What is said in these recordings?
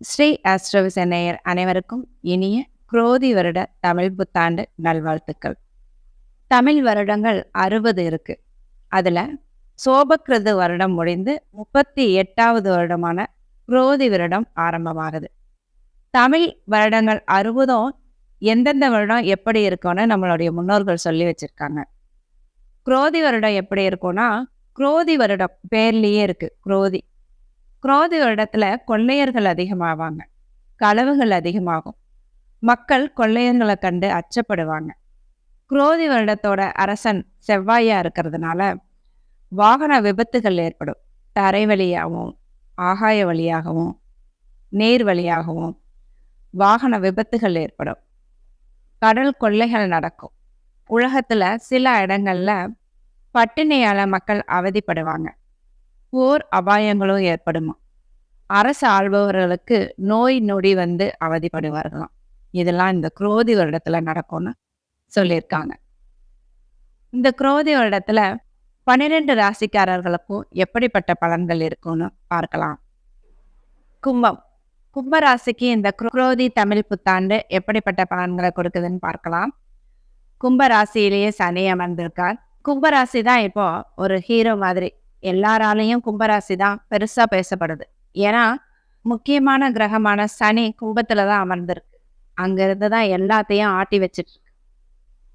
ஸ்ரீ ஆஸ்ட்ரோவிஸ் நேயர் அனைவருக்கும் இனிய குரோதி வருட தமிழ் புத்தாண்டு நல்வாழ்த்துக்கள். தமிழ் வருடங்கள் அறுபது இருக்கு. அதில் சோபக்கிருது வருடம் முடிந்து முப்பத்தி எட்டாவது வருடமான குரோதி வருடம் ஆரம்பமாகுது. தமிழ் வருடங்கள் அறுபதும் எந்தெந்த வருடம் எப்படி இருக்கும்னு நம்மளுடைய முன்னோர்கள் சொல்லி வச்சிருக்காங்க. குரோதி வருடம் எப்படி இருக்கும்னா குரோதி வருடம் பேர்லேயே இருக்கு. குரோதி. குரோத இடத்துல கொள்ளையர்கள் அதிகமாவாங்க. களவுகள் அதிகமாகும். மக்கள் கொள்ளையர்களை கண்டு அச்சப்படுவாங்க. குரோதி வருடத்தோட அரசன் செவ்வாயா இருக்கிறதுனால வாகன விபத்துகள் ஏற்படும். தரை வழியாகவும் ஆகாய வழியாகவும் நேர் வழியாகவும் வாகன விபத்துகள் ஏற்படும். கடல் கொள்ளைகள் நடக்கும். உலகத்துல சில இடங்கள்ல பட்டினியால மக்கள் அவதிப்படுவாங்க. போர் அபாயங்களும் ஏற்படுமா? அரசு ஆள்பவர்களுக்கு நோய் நொடி வந்து அவதிப்படுவார்களாம். இதெல்லாம் இந்த குரோதி வருடத்துல நடக்கும்னு சொல்லியிருக்காங்க. இந்த குரோதி வருடத்துல பன்னிரெண்டு ராசிக்காரர்களுக்கும் எப்படிப்பட்ட பலன்கள் இருக்கும்னு பார்க்கலாம். கும்பம். கும்ப ராசிக்கு இந்த குரோதி தமிழ் புத்தாண்டு எப்படிப்பட்ட பலன்களை கொடுக்குதுன்னு பார்க்கலாம். கும்ப ராசியிலேயே சனி அமர்ந்திருக்கார். கும்பராசி தான் இப்போ ஒரு ஹீரோ மாதிரி. எல்லாராலையும் கும்பராசி தான் பெருசாக பேசப்படுது. ஏன்னா முக்கியமான கிரகமான சனி கும்பத்தில் தான் அமர்ந்திருக்கு. அங்கேருந்து தான் எல்லாத்தையும் ஆட்டி வச்சிட்டு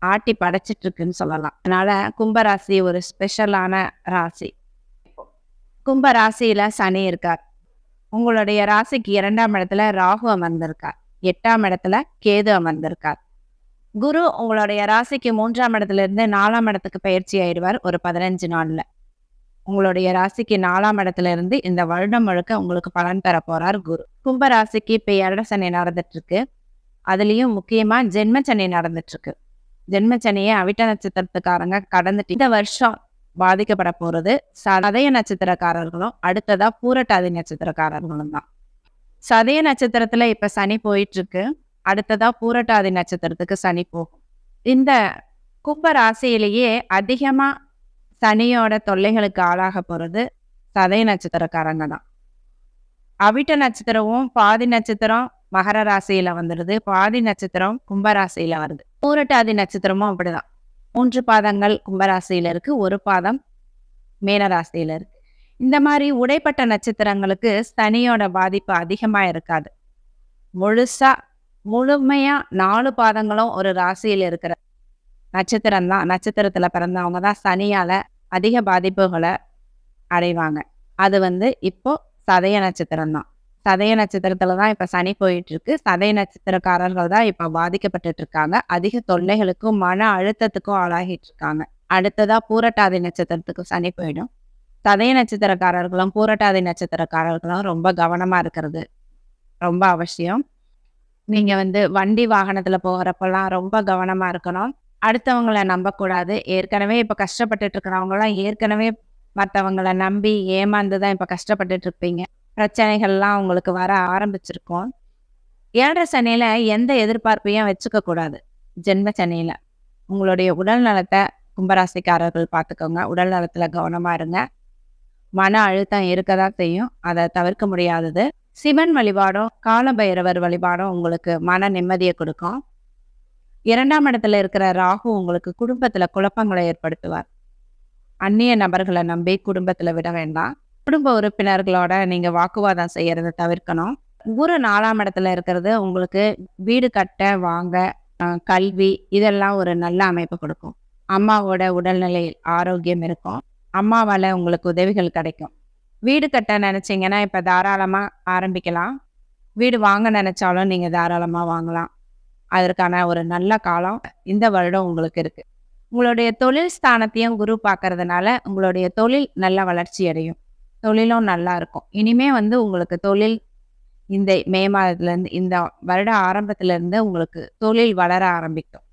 ஆட்டி படைச்சிட்டு இருக்குன்னு சொல்லலாம். அதனால கும்பராசி ஒரு ஸ்பெஷலான ராசி. கும்ப ராசியில சனி இருக்கார். உங்களுடைய ராசிக்கு இரண்டாம் இடத்துல ராகு அமர்ந்திருக்கார். எட்டாம் இடத்துல கேது அமர்ந்திருக்கார். குரு உங்களுடைய ராசிக்கு மூன்றாம் இடத்துல இருந்து நாலாம் இடத்துக்கு பயிற்சி ஆயிடுவார் ஒரு பதினஞ்சு நாள்ல. உங்களுடைய ராசிக்கு நாலாம் இடத்துல இருந்து இந்த வருடம் முழுக்க உங்களுக்கு பலன் தர போறார் குரு. கும்ப ராசிக்கு இப்ப ஏழரை சனி நடந்துட்டு இருக்கு அதுலயும் முக்கியமா ஜென்ம சனி நடந்துட்டு இருக்கு ஜென்ம சனியை அவிட்ட நட்சத்திரத்துக்காரங்க கடந்துட்டு இந்த வருஷம் பாதிக்கப்பட போறது. சதய நட்சத்திரக்காரர்களும் அடுத்ததா பூரட்டாதி நட்சத்திரக்காரர்களும் தான். சதய நட்சத்திரத்துல இப்ப சனி போயிட்டு இருக்கு அடுத்ததா பூரட்டாதி நட்சத்திரத்துக்கு சனி போகும். இந்த கும்ப ராசியிலேயே அதிகமா சனியோட தொல்லைகளுக்கு ஆளாக போகிறது சதய நட்சத்திரக்காரங்க தான். அவிட்ட நட்சத்திரமும் பாதி நட்சத்திரம் மகர ராசியில வந்துடுது பாதி நட்சத்திரம் கும்பராசியில் வருது. பூரட்டாதி நட்சத்திரமும் அப்படிதான். மூன்று பாதங்கள் கும்பராசியில இருக்கு ஒரு பாதம் மீன ராசியில இருக்கு. இந்த மாதிரி உடைப்பட்ட நட்சத்திரங்களுக்கு சனியோட பாதிப்பு அதிகமா இருக்காது. முழுசா முழுமையா நாலு பாதங்களும் ஒரு ராசியில் இருக்கிற நட்சத்திரம் தான். நட்சத்திரத்தில் பிறந்தவங்க தான் சனியால் அதிக பாதிப்புகளை அடைவாங்க. அது வந்து இப்போ சதய நட்சத்திரம் தான். சதய நட்சத்திரத்துல தான் இப்போ சனி போயிட்டு இருக்கு சதய நட்சத்திரக்காரர்கள் தான் இப்போ பாதிக்கப்பட்டுட்டு இருக்காங்க அதிக தொல்லைகளுக்கும் மன அழுத்தத்துக்கும் ஆளாகிட்டு இருக்காங்க அடுத்ததா பூரட்டாதி நட்சத்திரத்துக்கு சனி போயிடும். சதய நட்சத்திரக்காரர்களும் பூரட்டாதி நட்சத்திரக்காரர்களும் ரொம்ப கவனமா இருக்கிறது. ரொம்ப அவசியம். நீங்க வந்து வண்டி வாகனத்துல போகிறப்பெல்லாம் ரொம்ப கவனமா இருக்கணும். அடுத்தவங்களை நம்பக்கூடாது. ஏற்கனவே இப்போ கஷ்டப்பட்டுட்டு இருக்கிறவங்களாம் ஏற்கனவே மற்றவங்களை நம்பி ஏமாந்து தான் இப்போ கஷ்டப்பட்டுட்டு இருப்பீங்க பிரச்சனைகள்லாம் உங்களுக்கு வர ஆரம்பிச்சிருக்கோம். ஏழரை சனியில் எந்த எதிர்பார்ப்பையும் வச்சுக்க கூடாது ஜென்ம சனியில். உங்களுடைய உடல் நலத்தை கும்பராசிக்காரர்கள் பார்த்துக்கோங்க. உடல் நலத்தில் கவனமாக இருங்க. மன அழுத்தம் இருக்கதான் செய்யும். அதை தவிர்க்க முடியாதது. சிவன் வழிபாடும் காலபைரவர் வழிபாடும் உங்களுக்கு மன நிம்மதியை கொடுக்கும். இரண்டாம் இடத்துல இருக்கிற ராகு உங்களுக்கு குடும்பத்துல குழப்பங்களை ஏற்படுத்துவார். அந்நிய நபர்களை நம்பி குடும்பத்துல விட வேண்டாம். குடும்ப உறுப்பினர்களோட நீங்க வாக்குவாதம் செய்யறத தவிர்க்கணும். குரு நாலாம் இடத்துல இருக்கிறது உங்களுக்கு வீடு கட்ட வாங்க கல்வி இதெல்லாம் ஒரு நல்ல அமைப்பு கொடுக்கும். அம்மாவோட உடல்நிலை ஆரோக்கியம் இருக்கும். அம்மாவால உங்களுக்கு உதவிகள் கிடைக்கும். வீடு கட்ட நினைச்சீங்கன்னா இப்ப தாராளமா ஆரம்பிக்கலாம். வீடு வாங்க நினைச்சாலும் நீங்க தாராளமா வாங்கலாம். அதற்கான ஒரு நல்ல காலம் இந்த வருடம் உங்களுக்கு இருக்கு. உங்களுடைய தொழில் ஸ்தானத்தையும் குரு பார்க்கறதுனால உங்களுடைய தொழில் நல்ல வளர்ச்சி அடையும். தொழிலும் நல்லா இருக்கும். இனிமே வந்து உங்களுக்கு தொழில் இந்த மே மாதத்துலேருந்து இந்த வருட ஆரம்பத்துல இருந்து உங்களுக்கு தொழில் வளர ஆரம்பிக்கும்.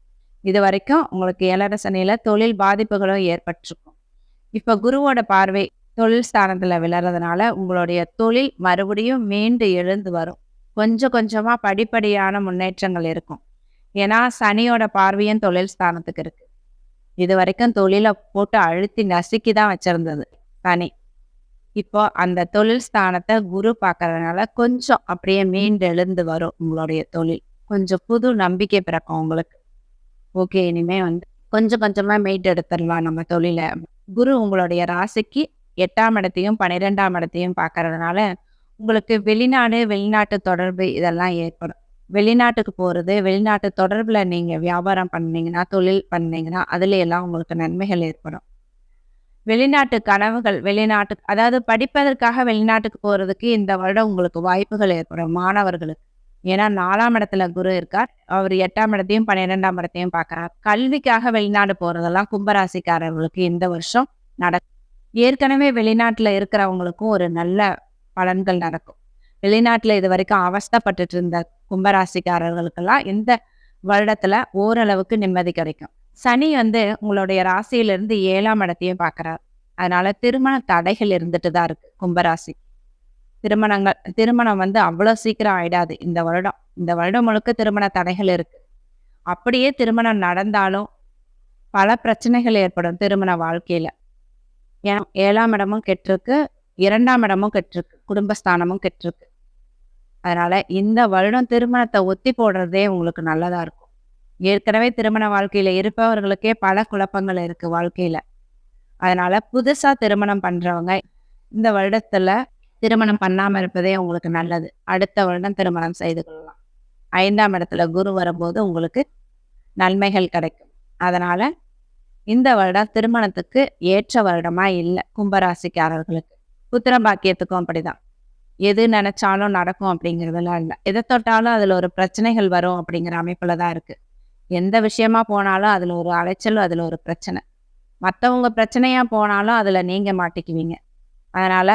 இது வரைக்கும் உங்களுக்கு ஏழரை தொழில் பாதிப்புகளும் ஏற்பட்டிருக்கும். இப்போ குருவோட பார்வை தொழில் ஸ்தானத்தில் விழறதுனால உங்களுடைய தொழில் மறுபடியும் மீண்டு எழுந்து வரும். கொஞ்சம் கொஞ்சமாக படிப்படியான முன்னேற்றங்கள் இருக்கும். ஏன்னா சனியோட பார்வையும் தொழில் ஸ்தானத்துக்கு இருக்கு. இது வரைக்கும் தொழிலை போட்டு அழுத்தி நசுக்கி தான் வச்சிருந்தது சனி. இப்போ அந்த தொழில் ஸ்தானத்தை குரு பார்க்கறதுனால கொஞ்சம் அப்படியே மீண்டு எழுந்து வரும் உங்களுடைய தொழில். கொஞ்சம் புது நம்பிக்கை பிறக்கும் உங்களுக்கு. ஓகே இனிமே வந்து கொஞ்சம் கொஞ்சமா மீட்டு எடுத்துடலாம் நம்ம தொழிலை. குரு உங்களுடைய ராசிக்கு எட்டாம் இடத்தையும் பன்னிரெண்டாம் இடத்தையும் பார்க்கறதுனால உங்களுக்கு வெளிநாடு வெளிநாட்டு தொடர்பு இதெல்லாம் ஏற்படும். வெளிநாட்டுக்கு போகிறது வெளிநாட்டு தொடர்பில் நீங்கள் வியாபாரம் பண்ணீங்கன்னா தொழில் பண்ணீங்கன்னா அதுல எல்லாம் உங்களுக்கு நன்மைகள் ஏற்படும். வெளிநாட்டு கனவுகள் வெளிநாட்டு அதாவது படிப்பதற்காக வெளிநாட்டுக்கு போகிறதுக்கு இந்த வருடம் உங்களுக்கு வாய்ப்புகள் ஏற்படும் மாணவர்களுக்கு. ஏன்னா நாலாம் இடத்துல குரு இருக்கார். அவர் எட்டாம் இடத்தையும் பன்னிரெண்டாம் இடத்தையும் பார்க்கறார். கல்விக்காக வெளிநாடு போகிறதெல்லாம் கும்பராசிக்காரர்களுக்கு இந்த வருஷம் நடக்கும். ஏற்கனவே வெளிநாட்டில் இருக்கிறவங்களுக்கும் ஒரு நல்ல பலன்கள் நடக்கும். வெளிநாட்டில் இது வரைக்கும் அவஸ்தைப்பட்டுட்டு இருந்த கும்பராசிக்காரர்களுக்கெல்லாம் இந்த வருடத்துல ஓரளவுக்கு நிம்மதி கிடைக்கும். சனி வந்து உங்களுடைய ராசியிலிருந்து ஏழாம் இடத்தையும் பார்க்குறார். அதனால திருமண தடைகள் இருந்துட்டு தான் இருக்கு கும்பராசி. திருமணங்கள் திருமணம் வந்து அவ்வளோ சீக்கிரம் ஆயிடாது. இந்த வருடம் இந்த வருடம் முழுக்க திருமண தடைகள் இருக்கு. அப்படியே திருமணம் நடந்தாலும் பல பிரச்சனைகள் ஏற்படும் திருமண வாழ்க்கையில. ஏன் ஏழாம் இடமும் கெட்டிருக்கு. இரண்டாம் இடமும் கெட்டிருக்கு குடும்பஸ்தானமும் கெட்டிருக்கு. அதனால இந்த வருடம் திருமணத்தை ஒத்தி போடுறதே உங்களுக்கு நல்லதா இருக்கும். ஏற்கனவே திருமண வாழ்க்கையில இருப்பவர்களுக்கே பல குழப்பங்கள் இருக்கு வாழ்க்கையில. அதனால புதுசா திருமணம் பண்றவங்க இந்த வருடத்துல திருமணம் பண்ணாம இருப்பதே உங்களுக்கு நல்லது. அடுத்த வருடம் திருமணம் செய்து கொள்ளலாம். ஐந்தாம் இடத்துல குரு வரும்போது உங்களுக்கு நன்மைகள் கிடைக்கும். அதனால இந்த வருடம் திருமணத்துக்கு ஏற்ற வருடமா இல்லை கும்பராசிக்காரர்களுக்கு. புத்திர பாக்கியத்துக்கும் அப்படிதான். எது நினைச்சாலும் நடக்கும் அப்படிங்கிறதெல்லாம் இல்லை. எதை தொட்டாலும் அதுல ஒரு பிரச்சனைகள் வரும் அப்படிங்கிற அமைப்புல தான் இருக்கு. எந்த விஷயமா போனாலும் அதுல ஒரு அலைச்சல் அதுல ஒரு பிரச்சனை. மற்றவங்க பிரச்சனையா போனாலும் அதுல நீங்க மாட்டிக்குவீங்க. அதனால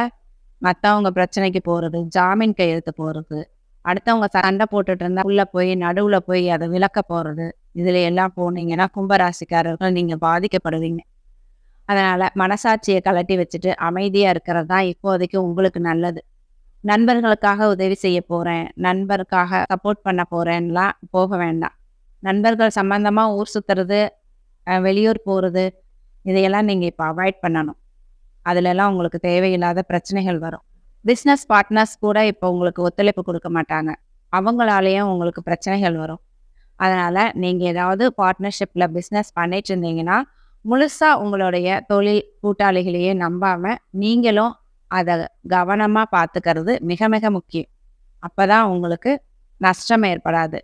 மற்றவங்க பிரச்சனைக்கு போறது ஜாமீன் கையெழுத்து போறது அடுத்தவங்க சண்டை போட்டுட்டு இருந்தா உள்ள போய் நடுவுல போய் அதை விளக்க போறது இதுல எல்லாம் போனீங்கன்னா கும்பராசிக்காரர்கள் நீங்க பாதிக்கப்படுவீங்க. அதனால் மனசாட்சியை கலட்டி வச்சுட்டு அமைதியாக இருக்கிறது தான் இப்போதைக்கு உங்களுக்கு நல்லது. நண்பர்களுக்காக உதவி செய்ய போகிறேன் நண்பருக்காக சப்போர்ட் பண்ண போகிறேன்லாம் போக வேண்டாம். நண்பர்கள் சம்மந்தமாக ஊர் சுற்றுறது வெளியூர் போகிறது இதையெல்லாம் நீங்கள் இப்போ அவாய்ட் பண்ணணும். அதிலெல்லாம் உங்களுக்கு தேவையில்லாத பிரச்சனைகள் வரும். பிஸ்னஸ் பார்ட்னர்ஸ் கூட இப்போ உங்களுக்கு ஒத்துழைப்பு கொடுக்க மாட்டாங்க. அவங்களாலேயும் உங்களுக்கு பிரச்சனைகள் வரும். அதனால் நீங்கள் ஏதாவது பார்ட்னர்ஷிப்பில் பிஸ்னஸ் பண்ணிட்டு இருந்தீங்கன்னா முழுசா உங்களுடைய தொழில் கூட்டாளிகளையே நம்பாம நீங்களும் அதை கவனமா பார்த்துக்கிறது மிக மிக முக்கியம். அப்பதான் உங்களுக்கு நஷ்டம் ஏற்படாது.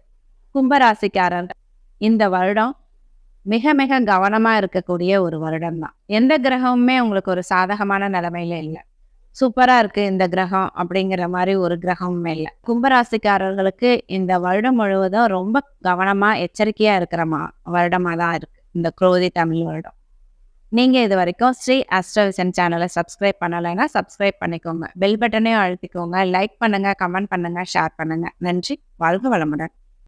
கும்பராசிக்காரர்கள் இந்த வருடம் மிக மிக கவனமாக இருக்கக்கூடிய ஒரு வருடம் தான் எந்த கிரகமுமே உங்களுக்கு ஒரு சாதகமான நிலைமையில இல்லை. சூப்பராக இருக்கு இந்த கிரகம் அப்படிங்கிற மாதிரி ஒரு கிரகமுமே இல்லை. கும்பராசிக்காரர்களுக்கு இந்த வருடம் முழுவதும் ரொம்ப கவனமாக எச்சரிக்கையாக இருக்கிற மா வருடமாக தான் இருக்கு. இந்த குரோதி தமிழ் வருடம். நீங்க இது வரைக்கும் ஸ்ரீ அஸ்ட்ரவிசன் சேனலை சப்ஸ்கிரைப் பண்ணலைன்னா சப்ஸ்கிரைப் பண்ணிக்கோங்க. பெல் பட்டனையும் அழுத்திக்கோங்க. லைக் பண்ணுங்க கமெண்ட் பண்ணுங்க ஷேர் பண்ணுங்க. நன்றி. வாழ்க வளமுடன்.